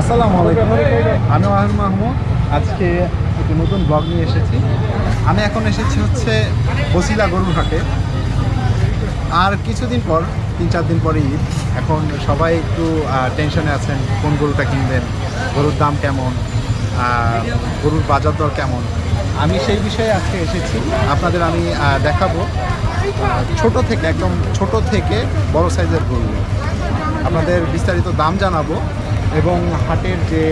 আসসালামু আলাইকুম। আমি ওয়াহিদ মাহমুদ। আজকে একটি নতুন ব্লগ নিয়ে এসেছি। আমি এখন এসেছি হচ্ছে বসিলা গরুর হাটে। আর কিছুদিন পর, তিন চার দিন পরে ঈদ। এখন সবাই একটু টেনশনে আছেন, কোন গরুটা কিনবেন, গরুর দাম কেমন গরুর বাজার দর কেমন। আমি সেই বিষয়ে আজকে এসেছি। আপনাদের আমি দেখাবো ছোট থেকে, একদম ছোট থেকে বড় সাইজের গরু। আপনাদের বিস্তারিত দাম জানাব। এবং হাটের যে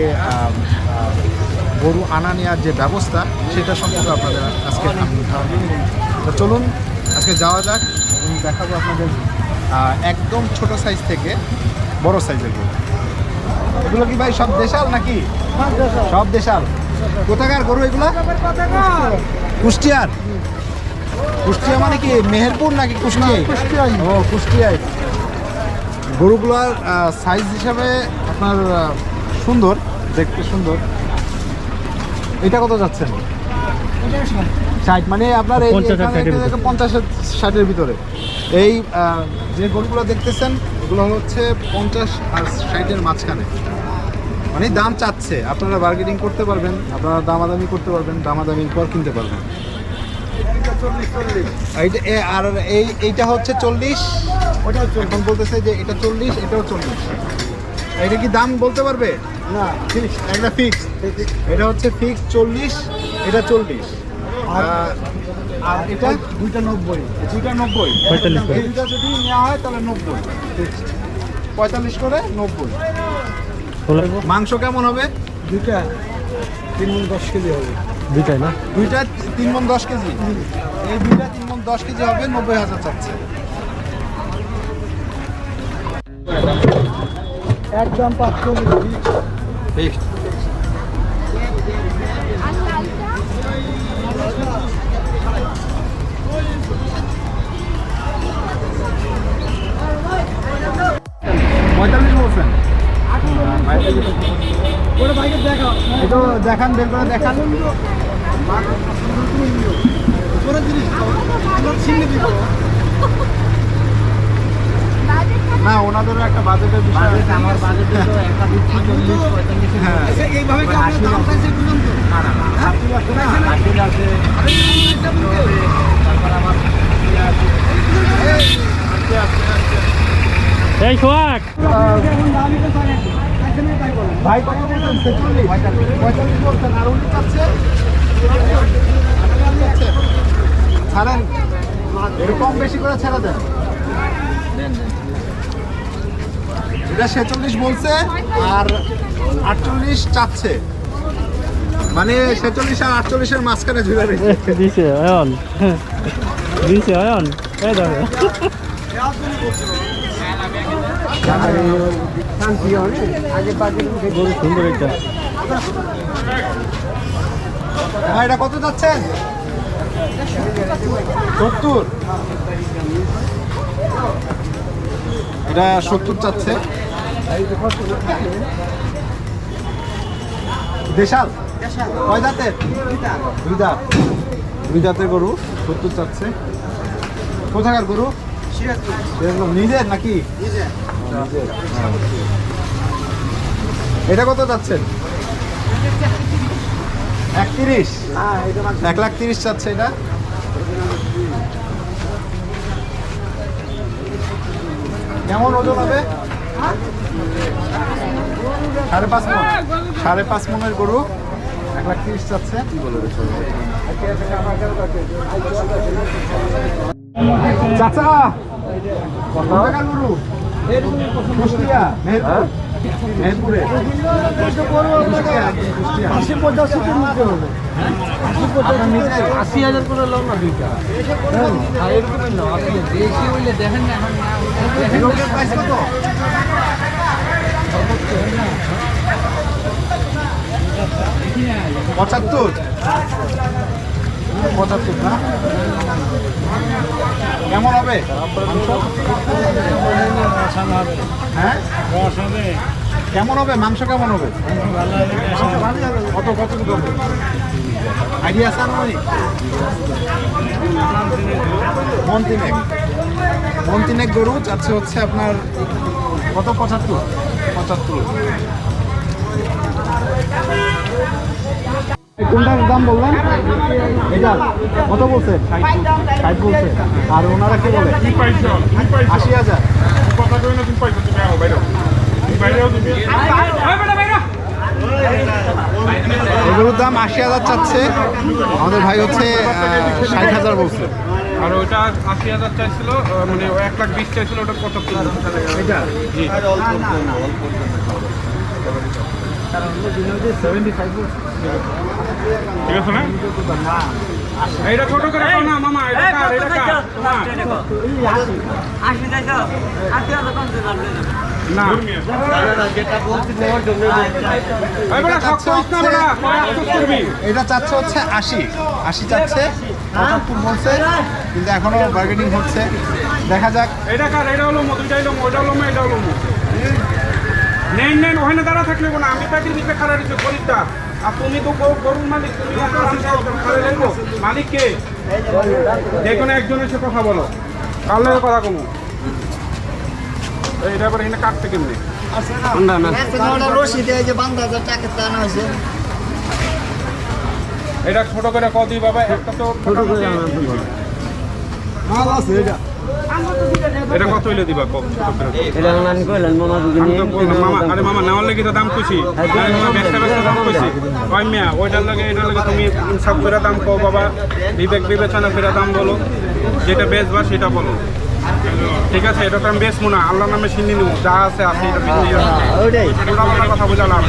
গরু আনা নেওয়ার যে ব্যবস্থা সেটা সম্পর্কে আপনাদের আজকে। তো চলুন আজকে যাওয়া যাক এবং দেখাবো আপনাদের একদম ছোট সাইজ থেকে বড় সাইজের গরু। এগুলো কি ভাই সব দেশাল নাকি? সব দেশাল। কোথাকার গরু এগুলো? কুষ্টিয়ার। কুষ্টিয়া মানে কি মেহেরপুর নাকি কুষ্টিয়ায়। ও কুষ্টিয়ায়। গরুগুলোর সাইজ হিসাবে আপনার সুন্দর দেখতে সুন্দর। এটা কত যাচ্ছেন? ষাট মানে আপনার এই পঞ্চাশের ষাটের ভিতরে। পঞ্চাশ আর ষাটের ভিতরে। এই যে গরুগুলো দেখতেছেন এগুলো হচ্ছে পঞ্চাশ আর ষাটের মাঝখানে। মানে দাম চাচ্ছে। আপনারা বার্গেনিং করতে পারবেন আপনারা দামাদামি করতে পারবেন দামাদামির পর কিনতে পারবেন। আর এই এইটা হচ্ছে চল্লিশ। ওটা এখন বলতেছে যে এটা চল্লিশ এটাও চল্লিশ। এটা কি দাম বলতে পারবে? না ফিক্স একটা ফিক্স এটা হচ্ছে ফিক্স চল্লিশ এটা চল্লিশ। আর আর এটা দুইটা নব্বই। দুইটা নব্বই। দুইটা যদি নেওয়া হয় তাহলে নব্বই। পঁয়তাল্লিশ করে নব্বই। মাংস কেমন হবে? দুইটা তিন মন দশ কেজি হবে। দুইটাই না? দুইটা তিন মন দশ কেজি। এই দুইটা তিন মন দশ কেজি হবে নব্বই হাজার চাচ্ছে। একদম পাঁচশো ফিক্সড পঁয়তাল্লিশ বলছেন? বাইকে দেখান বের করে দেখান। করে জিনিস আমরা ছিনে দিব না ওনাদেরও একটা বাজেটের বিষয় আছে। আমার বাজেট তো একটা দিচ্ছি হ্যাঁ। আচ্ছা, এইভাবে কি আমরা দাম চাইছি পর্যন্ত না না না আশি আছে। তারপর আমার এই সোয়াক এখন দামই তো থাকে এখানে তাই বলেন ভাই কত বলছেন ছেচল্লিশ পঁয়তাল্লিশ। বলছেন আর উনি চাচ্ছে? ছাড়েন। এরকম বেশি করে ছেড়ে দেন। এটা ছেচল্লিশ বলছে আর আটচল্লিশ চাচ্ছে। মানে ছেচল্লিশ আর আটচল্লিশের মাঝখানে ঝুলে রয়েছে। দিছে অয়ন। দিছে অয়ন। এই দেখো। গরু সুন্দর ভাই এটা কত যাচ্ছেন সত্তর। এটা সত্তর চাচ্ছে। দেশাল কয় দুই দাঁত দুই গরু সত্তর চাচ্ছে। কোথাকার গরু। নিজের নাকি? নিজের। হ্যাঁ। এটা কত যাচ্ছেন একত্রিশ। এক লাখ তিরিশ চাচ্ছে এটা? কেমন ওজন হবে? সাড়ে পাঁচ মন সাড়ে পাঁচ মনের গরু। এক লাখ তিরিশ চাচ্ছে চাচা গরু? মেহেরপুর। আশি হাজার করে লোক না দুইটা? আর না আপনি বেশি হইলে দেখেন না এখন পঁচাত্তর। পঁচাত্তর না? কেমন হবে? হ্যাঁ? কেমন হবে? মাংস কেমন হবে? কত আইডিয়া গরু, যাচ্ছে হচ্ছে আপনার কত? পঁচাত্তর। পঁচাত্তর। কোনটার দাম বললেন? কত বলছে? ষাট বলছে। আর ওনারা কি বলে? আশি হাজার। গরুর দাম আশি হাজার চাচ্ছে। আমাদের ভাই হচ্ছে ষাট হাজার বলছে। আর ওইটা আশি হাজার চাইছিল মানে এক লাখ বিশ চাইছিল ওটা কত কিলো এটা? জি। সেভেন্টি ফাইভ ঠিক আছে না? এইটা ছোট করে না মামা এটা কার এটা কার? না। এটা চাচ্ছে হচ্ছে আশি। আশি চাচ্ছে পঁচাত্তর বলছে কিন্তু এখনও বার্গেনিং হচ্ছে। দেখা যাক। এটা কার এটা হলো হলো এটা হলো এটা হলো মো নেন নেন ওখানে দাঁড়া থাকলে না আমি তাকে দিচ্ছি খরিদ্দার আর তুমি তো গরুর মালিক তুমি একা আছিস, মালিক কে যে কোনো একজন এসে কথা বলো। কার লগে কথা কমু এখানে কাটতে কেমনি? রশি দিয়ে যে বান্ধা হাজার টাকা টানা হয়েছে। এটা ছোট করে কদি বাবা একটা তো মোটামুটি- মাল আছে এটা। এটা কত হইলে দিবা কম এটা মামা দুদিন আরে মামা নেওয়ার লেগে তো দাম খুশি মামা ব্যবসা ব্যবসা দাম খুশি ওই মিয়া ওইটার লাগে এটার লাগে তুমি ইনসাফ করে দাম কও বাবা। বিবেক বিবেচনা করে দাম বলো। যেটা বেচবা সেটা বলো। ঠিক আছে এটা তো আমি বেচবো না আল্লাহ নামে সিন্নি নেব যা আছে আছে এটা বিক্রি ওইটাই। কথা বোঝালাম।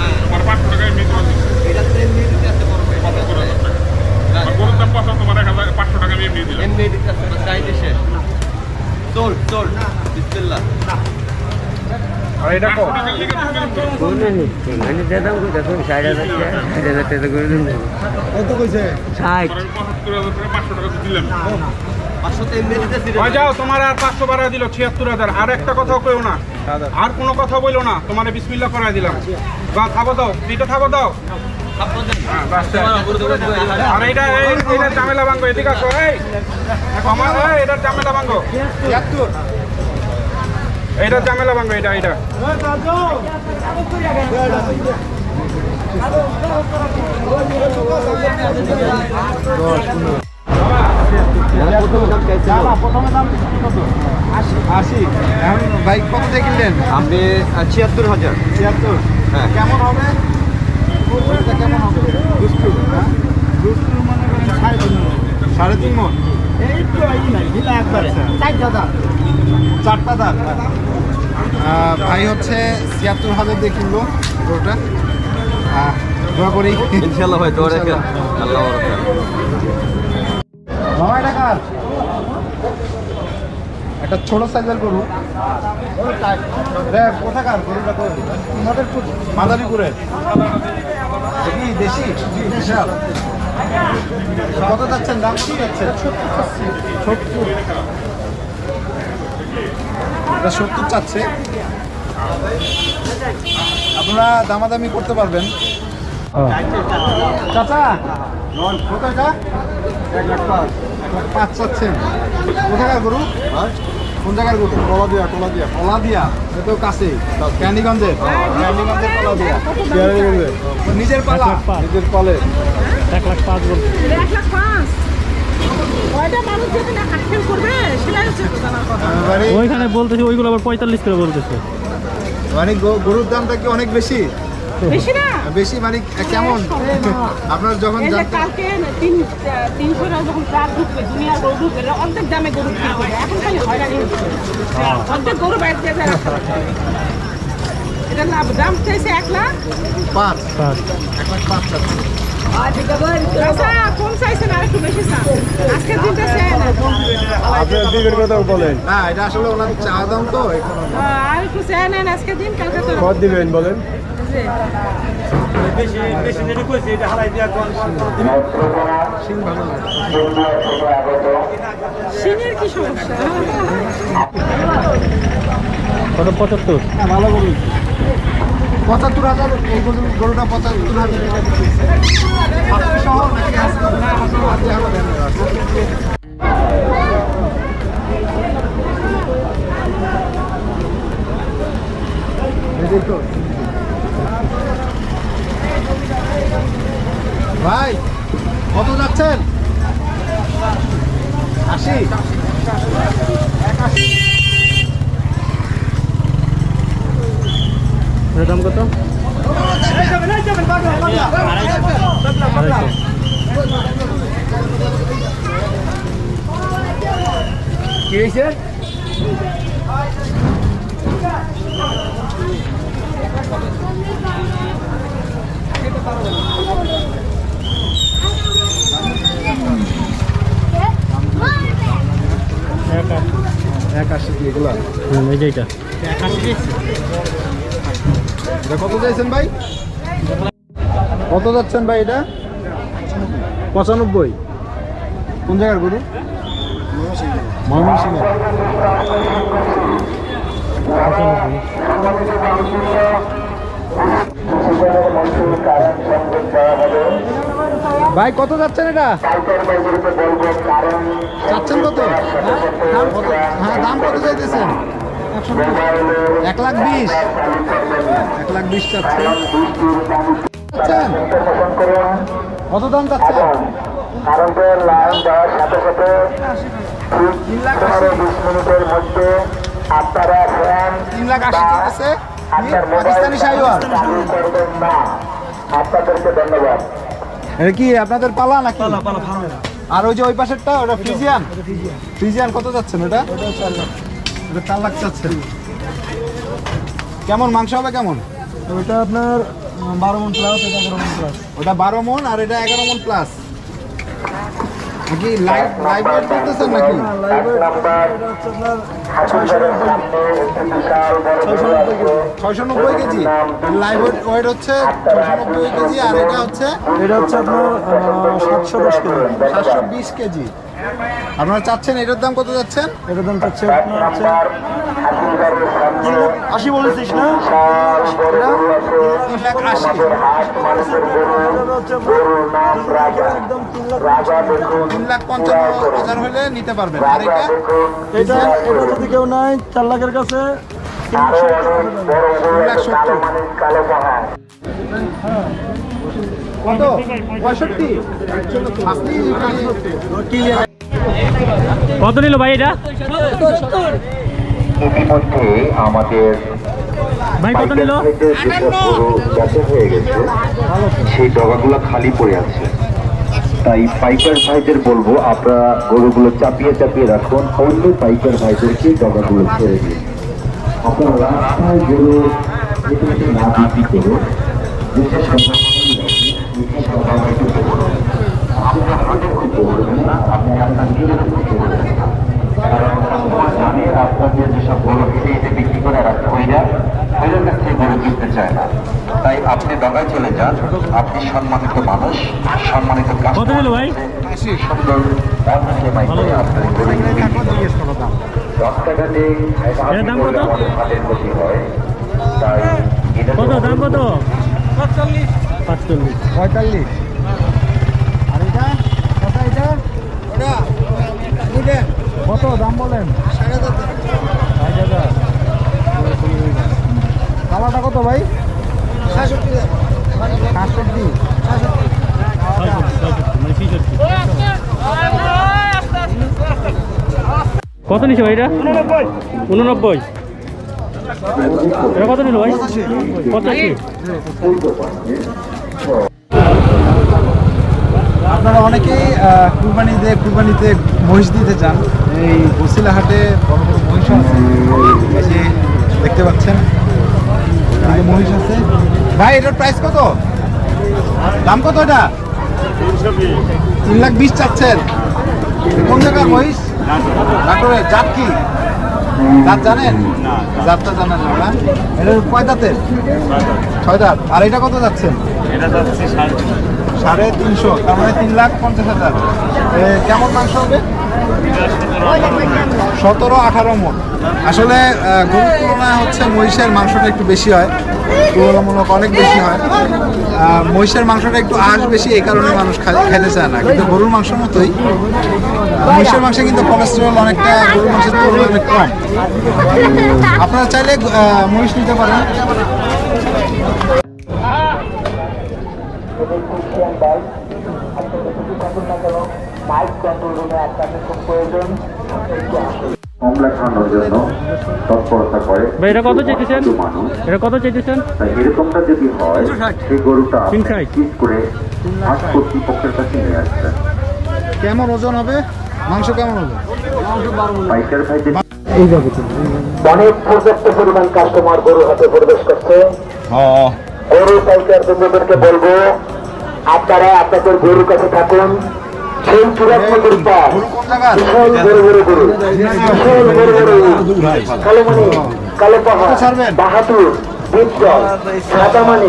আর এটা কো? মানে কই হাজার টাকা করে দিন। কত কইছে ষাট পঁচাত্তর হাজার টাকা পাঁচশো টাকা দিলাম। ওই যাও তোমার আর পাঁচশো বাড়া দিল ছিয়াত্তর হাজার। আর একটা কথাও কেউ না। আর কোনো কথা বইলো না। তোমার বিসমিল্লা করাই দিলাম। বা খাব দাও দুইটা খাব দাও। হ্যাঁ, আর এইটা এই- এইটার ঝামেলা ভাঙ্গো এদিকে আসো এই। আমার এটার ঝামেলা ভাঙ্গো তিয়াত্তর এইটার ঝামেলা ভাঙ্গো এটা এটা দাম কত দিয়ে কিনলেন আপনি ছিয়াত্তর হাজার। ছিয়াত্তর হ্যাঁ। কেমন হবে কেমন হবে দুষ্টু হ্যাঁ দুষ্টু মনে সাড়ে তিন সাড়ে তিন এই তো একবারে দাদা চারটা দাঁত। ভাই হচ্ছে ছিয়াত্তর হাজার দিয়ে কিনলো গরুটা। আহ, দোয়া করি। ইনশাল্লাহ ভাই তোর। আল্লাহ মামা এটা কার? একটা ছোট সাইজের গরু। দেখ কোথাকার গরুটা মাদারীপুরের কি দেশি? বিশাল। কত যাচ্ছেন? দাম কত যাচ্ছে? সত্তর। এটা সত্তর চাচ্ছে। আপনারা দামাদামি করতে পারবেন। চাচা? এক লাখ পাঁচ এক লাখ পাঁচ চাচ্ছেন। কোথাকার গরু? কোন জায়গার গরু? কলা দিয়া কলা দিয়া কলা দিয়া তো কাছে ক্যান্ডিগঞ্জের ক্যান্ডিগঞ্জের কলা দিয়া নিজের পালা। নিজের পালে। এক লাখ পাঁচ করবে সেটাই হচ্ছে জানার কথা। মানে ওইখানে বলতেছে ওইগুলো আবার পঁয়তাল্লিশ করে বলতেছে। মানে গরুর দামটা কি অনেক বেশি? বেশি না? বেশি মানে কেমন? আপনার যখন কালকে তিন তিনশো টাকা যখন ট্রাক ঢুকবে দুনিয়ার গরু ঢুকবে অর্ধেক দামে গরু এখন খালি হয়রানি হচ্ছে। অর্ধেক গরু বাইরে দিয়ে যায় এটা লাভ দাম চাইছে এক লাখ? পাঁচ। এক লাখ পাঁচ চাচ্ছে চাইছেন আর একটু বেশি চান। আজকের দিনটা চাই না। আপনার দিকের কথা বলেন। এটা আসলে ওনার চা দাম তো আর একটু চাই আজকের দিন কালকে তো কত দিবেন বলেন? কত পঁচাত্তর? ভালো গরু পঁচাত্তর হাজার এই গরু- গরুটা পঁচাত্তর হাজার টাকা ভাই কত যাচ্ছেন? আশি। দাম কত? কি হয়েছে? এক আশি দিয়ে হুম এই যে এটা কত চাইছেন ভাই কত যাচ্ছেন ভাই এটা পঁচানব্বই। কোন জায়গার গরু? ময়মনসিংহ ভাই কত যাচ্ছেন এটা? চাচ্ছেন কত? দাম কত? হ্যাঁ দাম কত চাইতেছেন? এক লাখ বিশ। এক লাখ বিশ চাচ্ছেন। চাচ্ছেন? কত দাম চাচ্ছেন? পনেরো বিশ মধ্যে আপনারা তিন লাখ আশি আপনার পাকিস্তানি শাহিওয়াল চালু করবেন না। আপনাদেরকে ধন্যবাদ। এটা কি আপনাদের পালা নাকি? আর ওই যে ওই পাশেরটা ওটা ফ্রিজিয়ান ফ্রিজিয়ান কত যাচ্ছেন ওটা? ওটা চার লাখ। চাচ্ছেন কেমন মাংস হবে কেমন? ওটা আপনার বারো মন প্লাস এটা এগারো মন প্লাস ওটা বারো মন আর এটা এগারো মন প্লাস নাকি লাইভ লাইভ ওয়েট করতেছেন নাকি? ছয়শো নব্বই কেজি। লাইভ ওয়েট হচ্ছে ছয়শো নব্বই কেজি আর এটা হচ্ছে এটা হচ্ছে আপনার সাতশো দশ কেজি। সাতশো বিশ কেজি। আপনারা চাচ্ছেন এটার দাম কত যাচ্ছেন? এটার দাম চাচ্ছে আপনার হচ্ছে আশি বলেছিস না? তিন লাখ আশি। একদম তিন তিন পঞ্চান্ন হাজার হলে নিতে পারবেন। আর এটা? এটা এটা যদি কেউ নাই চার লাখের কাছে কত? পঁয়ষট্টি? কত নিল ভাই এটা? ইতিমধ্যে আমাদের ভাই কত নিল? হয়ে গেছে সেই ডগাগুলো খালি পড়ে আছে। তাই পাইকার ভাইদের বলব আপনারা গরুগুলো চাপিয়ে চাপিয়ে রাখুন অন্য পাইকার ভাইদেরকে ডগাগুলো ছেড়ে দিন। আপনারা রাস্তায় গরু না বিক্রি করে বিশেষ কথা বিশেষ হাটের খুব বলবেন না আপনি আপনার নিজের খুব বলবেন কারণ কাস্টমার জানে যেসব গরু হেঁটে বিক্রি করে রাখতে হইয়া ওদের কাছ থেকে গরু কিনতে চায় না তাই আপনি ডগায় চলে যান আপনি সম্মানিত মানুষ সম্মানিত ভাই সুন্দর আপনার গরু রাস্তাঘাটে? আমাদের হাটের ক্ষতি হয় তাই কত দাম কত পাঁচচল্লিশ পঁয়তাল্লিশ আর এটা কত এটা ওটা বুঝলেন কত দাম বলেন ষাট হাজার কালাটা কত ভাই সাতষট্টি সাতষট্টি মানে ছিষট্টি কত নিছে ভাই এটা? উননব্বই। এটা কত নিল ভাই? পঁচাশি। আপনারা অনেকেই কুরবানিতে কুরবানিতে মহিষ দিতে চান। এই বসিলা হাটে বড় বড় মহিষ আছে। দেখতে পাচ্ছেন মহিষ আছে। ভাই এটার প্রাইস কত? দাম কত এটা? তিন লাখ বিশ চাচ্ছেন। কোন জায়গার মহিষ? নাটোরের জাত কি? জাত জানেন? জাতটা জানেন না? এটা কয় দাঁতের? ছয় দাঁত। আর এটা কত যাচ্ছেন? সাড়ে তিনশো। তার মানে তিন লাখ পঞ্চাশ হাজার। কেমন মাংস হবে? সতেরো আঠারো মন। আসলে গরুর তুলনায় হচ্ছে মহিষের মাংসটা একটু বেশি হয়। তুলনামূলক অনেক বেশি হয়। মহিষের মাংসটা একটু আঁশ বেশি, এই কারণে মানুষ খেতে চায় না। কিন্তু গরুর মাংসের মতোই। মহিষের মাংসে কিন্তু কোলেস্টেরল অনেকটা, গরুর মাংসের তুলনায় অনেক কম। আপনারা চাইলে মহিষ নিতে পারেন। কন্ট্রোল রুমে খুব প্রয়োজন। খাওয়ানোর জন্য তৎপরতা করে এটা কত এটা কত চাইতেছেন? তাই এরকমটা যদি হয় সেই গরুটা ঠিক করে হাট কর্তৃপক্ষের কাছে নিয়ে আসবেন। কেমন ওজন হবে? মাংস কেমন হবে? পাইকার ভাইদের অনেক পর্যাপ্ত পরিমাণ কাস্টমার গরু হাতে প্রবেশ করছে। গরু পাইকার বন্ধুদেরকে বলব আপনারা আপনাদের গরুর কাছে থাকুন। সেই চূড়াত্মকের জায়গার বিশাল বড় বড় গরু বিশাল বড় বড় কালোমণি কালো পাহাড় বাহাদুর লাল মানি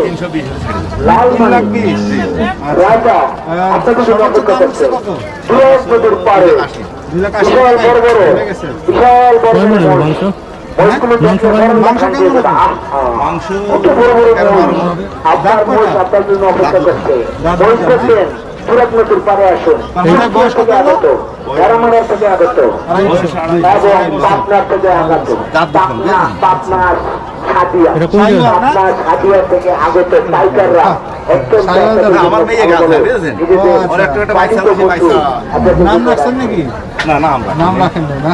রাজা আপনাদের জন্য অপেক্ষা করছে। নদীর পাড়ে বিশাল বড় বড়। বিশাল বড় বড়। আপনার দাঁত মহিষ কয়টা? আপনার জন্য অপেক্ষা করছে। তুরস্ক নদীর পাড়ে আসুন। থেকে আগত। থেকে আগত। এবং পাবনার থেকে আগত। পাবনা পাবনার থেকে আগত ও, আচ্ছা। নাম রাখছেন নাকি? না আমরা নাম রাখেন না,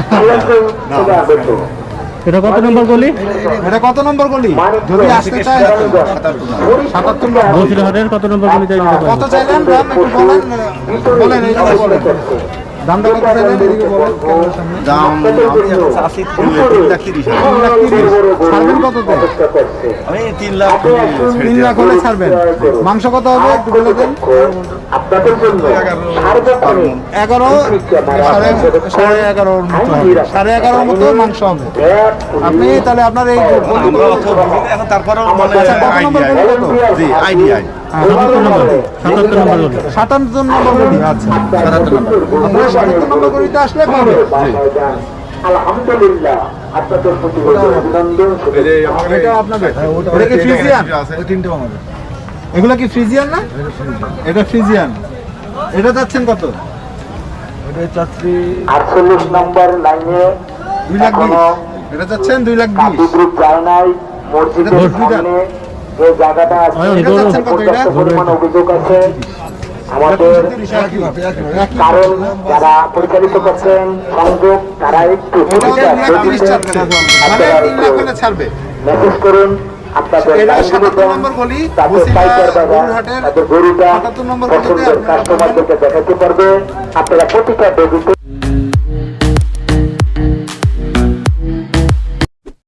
এটা কত নম্বর গলি? এটা কত নম্বর গলি? যদি আসতে চায় সাতাত্তর নম্বর বসিরহাটের কত নম্বর গলি চাই কত চাইলেন? বলেন বলেন। এইদিকে বলেন কত চাইলেন এদিকে বলেন ক্যামেরার সামনে দাম ছাড়বেন কততে? আমি তিন লাখ তিন লাখ হলে ছাড়বেন। মাংস কত হবে? একটু বলে দেন। আপনাদের জন্য এগারো সাড়ে সাড়ে এগারোর মতো সাড়ে এগারোর মতো মাংস হবে। আপনি তাহলে আপনার এই তারপরেও আচ্ছা, কত নম্বর গলি কত? আইডিয়া সাতাত্তর নম্বর সাতাত্তর নম্বর গলি সাতাত্তর নম্বর গলি আচ্ছা আপনার সাতাত্তর নম্বর গলিতে আসলে পাবে আলহামদুলিল্লাহ আপনাদের প্রতি অভিনন্দন এটা আপনাদের এটা কি ফ্রিজিয়ান? এগুলো কি ফ্রিজিয়ান না? এটা ফ্রিজিয়ান। এটা যাচ্ছেন কত? আটচল্লিশ নম্বর লাইনে দুই লাখ বিশ। এটা যাচ্ছেন দুই লাখ বিশ। গ্রুপ যায় নাই মসজিদের সামনে যে জায়গাটা আছে পর্যাপ্ত পরিমাণ অভিযোগ আছে। আমাদের কারণ যারা পরিচালিত করছেন সংযোগ তারা একটু না। মানে মেসেজ করুন আপনাদের গরুটা পছন্দের কাস্টমারদেরকে দেখাতে পারবে। আপনারা প্রতিটা ডেবিটে